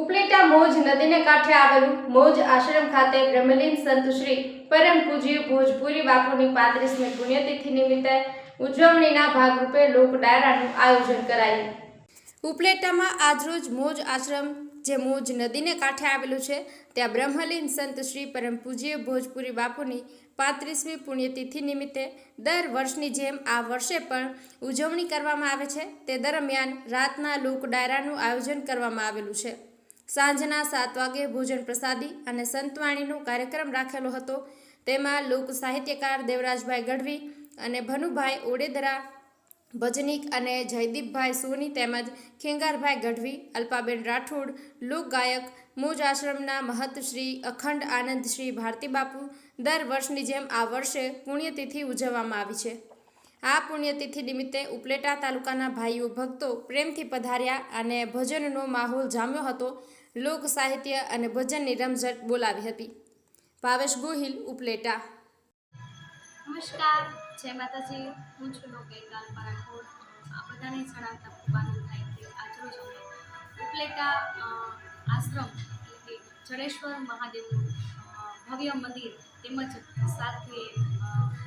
ઉપલેટા મોજ નદીને કાંઠે આવેલું મોજ આશ્રમ ખાતે બ્રહ્મલીન સંત શ્રી પરમ પૂજ્ય ભોજપુરી બાપુની પાંત્રીસમી પુણ્યતિથિ નિમિત્તે ઉજવણીના ભાગરૂપે લોક ડાયરાનું આયોજન કરાયું. ઉપલેટામાં આજરોજ મોજ આશ્રમ, જે મોજ નદીને કાંઠે આવેલું છે, ત્યાં બ્રહ્મલીન સંત શ્રી પરમ પૂજ્ય ભોજપુરી બાપુની પાંત્રીસમી પુણ્યતિથિ નિમિત્તે દર વર્ષની જેમ આ વર્ષે પણ ઉજવણી કરવામાં આવે છે. તે દરમિયાન રાતના લોક ડાયરાનું આયોજન કરવામાં આવેલું છે. સાંજના સાત વાગે ભોજન પ્રસાદી અને સંતવાણીનો કાર્યક્રમ રાખેલો હતો. તેમાં લોક સાહિત્યકાર દેવરાજભાઈ ગઢવી અને ભનુભાઈ ઓડેદરા, ભજનીક અને જયદીપભાઈ સોની તેમજ ખેંગારભાઈ ગઢવી, અલ્પાબેન રાઠોડ લોકગાયક મોજ આશ્રમના મહંત શ્રી અખંડ આનંદ શ્રી ભારતી બાપુ દર વર્ષની જેમ આ વર્ષે પુણ્યતિથિ ઉજવવામાં આવી છે. આ પુણ્યતિથિ નિમિત્તે ઉપલેટા તાલુકાના ભાઈઓ ભક્તો પ્રેમથી પધાર્યા અને ભજનનો માહોલ જામ્યો હતો. લોક સાહિત્ય અને ભજનની રમઝટ બોલાવી હતી. ભાવેશ ગોહિલ, ઉપલેટા. નમસ્કાર, જય માતાજી. હું છું લોકેકાલ પરાઠોડ. આ બધાને જણાવતા ખૂબ આનંદ થાય કે આજરોજ અમે ઉપલેટા આશ્રમ એટલે કે જડેશ્વર મહાદેવનું ભવ્ય મંદિર તેમજ સાથે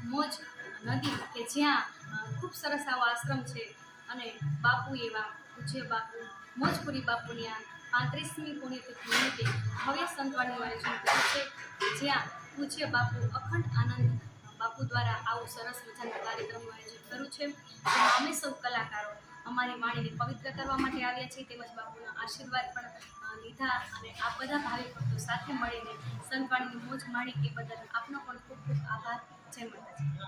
મોજ નદી કે જ્યાં ખૂબ સરસ આવો આશ્રમ છે અને બાપુ એવા પૂજ્ય બાપુ, મોજપુરી બાપુની આ પાંત્રીસમી પુણ્યતિથિ નિમિત્તે ભવ્ય સંતવાણીનું આયોજન કર્યું છે. જ્યાં પૂજ્ય બાપુ અખંડ આનંદ બાપુ દ્વારા આવું સરસ મજાનું કાર્યક્રમનું આયોજન કર્યું છે. જેમાં અમે સૌ કલાકારો અમારી વાણીને પવિત્ર કરવા માટે આવ્યા છીએ. તેમજ બાપુના આશીર્વાદ પણ લીધા અને આ બધા ભાવિક ભક્તો સાથે મળીને સંતવાણીની મોજ માણી એ બદલ આપનો પણ ખૂબ ખૂબ આભાર. જય માતાજી.